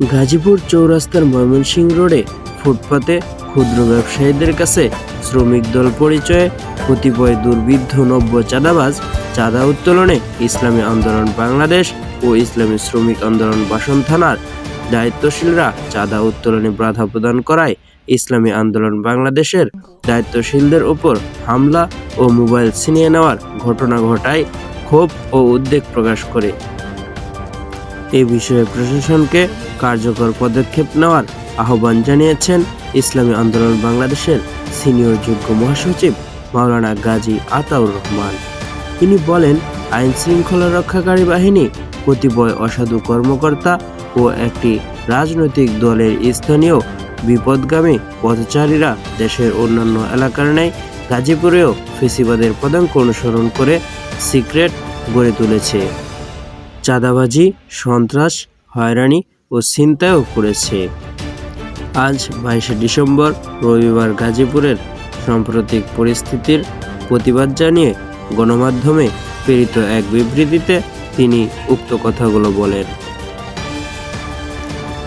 গাজীপুর চৌরাস্তার ময়মনসিংহ রোডে ফুটপাতে ক্ষুদ্র ব্যবসায়ীদের কাছে শ্রমিক দল পরিচয়ে কতিপয় দুর্বৃদ্ধ নব্য চাঁদাবাজ, চাঁদা উত্তোলনে ইসলামী আন্দোলন বাংলাদেশ ও ইসলামী শ্রমিক আন্দোলন বাসন থানার দায়িত্বশীলরা চাঁদা উত্তোলনে বাধা প্রদান করায় ইসলামী আন্দোলন বাংলাদেশের দায়িত্বশীলদের উপর হামলা ও মোবাইল ছিনিয়ে নেওয়ার ঘটনা ঘটায় ক্ষোভ ও উদ্বেগ প্রকাশ করে। এ বিষয়ে প্রশাসনকে কার্যকর পদক্ষেপ নেওয়ার আহ্বান জানিয়েছেন ইসলামী আন্দোলন বাংলাদেশের সিনিয়র যোগ্য মহাসচিব মাওলানা গাজী আতাউর রহমান। তিনি বলেন, আইন শৃঙ্খলা রক্ষাকারী বাহিনী, কতিপয় অসাধু কর্মকর্তা ও একটি রাজনৈতিক দলের স্থানীয় বিপদগামী পথচারীরা দেশের অন্যান্য এলাকার ন্যায় গাজীপুরেও ফেসিবাদের পদাঙ্ক অনুসরণ করে সিক্রেট গড়ে তুলেছে। চাঁদাবাজি, সন্ত্রাস, হয়রানি ও ছিনতাইও করেছে। আজ বাইশে ডিসেম্বর রবিবার গাজীপুরের সাম্প্রতিক পরিস্থিতির প্রতিবাদ জানিয়ে গণমাধ্যমে প্রেরিত এক বিবৃতিতে তিনি উক্ত কথাগুলো বলেন।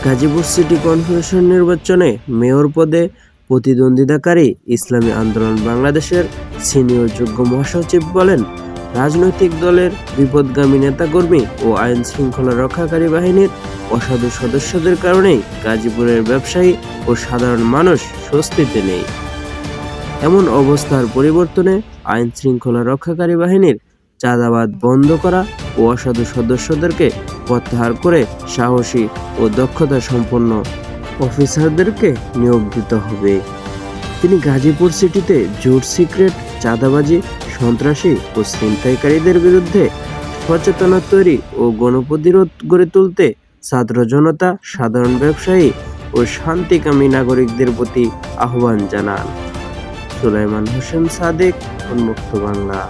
গাজীপুর সিটি কর্পোরেশন নির্বাচনে মেয়র পদে প্রতিদ্বন্দ্বিতাকারী ইসলামী আন্দোলন বাংলাদেশের সিনিয়র যোগ্য মহাসচিব বলেন, রাজনৈতিক দলের বিপদগামী নেতাকর্মী ও আইন শৃঙ্খলা রক্ষাকারী বাহিনীর অসাধু সদস্যদের কারণেই গাজীপুরের ব্যবসায়ী ও সাধারণ মানুষ স্বস্তিতে নেই। এমন অবস্থার পরিবর্তনে আইন শৃঙ্খলা রক্ষাকারী বাহিনীর চাঁদাবাদ বন্ধ করা ও অসাধু সদস্যদেরকে প্রত্যাহার করে সাহসী ও দক্ষতা সম্পন্ন অফিসারদেরকে নিয়োগ দিতে হবে। তিনি গাজীপুর সিটিতে জোর সিক্রেট, চাঁদাবাজি, সন্ত্রাসী ও ছিনতাইকারীদের বিরুদ্ধে সচেতনতা তৈরি ও গণপ্রতিরোধ গড়ে তুলতে ছাত্র জনতা, সাধারণ ব্যবসায়ী ও শান্তিকামী নাগরিকদের প্রতি আহ্বান জানান। সুলাইমান হোসেন সাদেক, উন্মুক্ত বাংলা।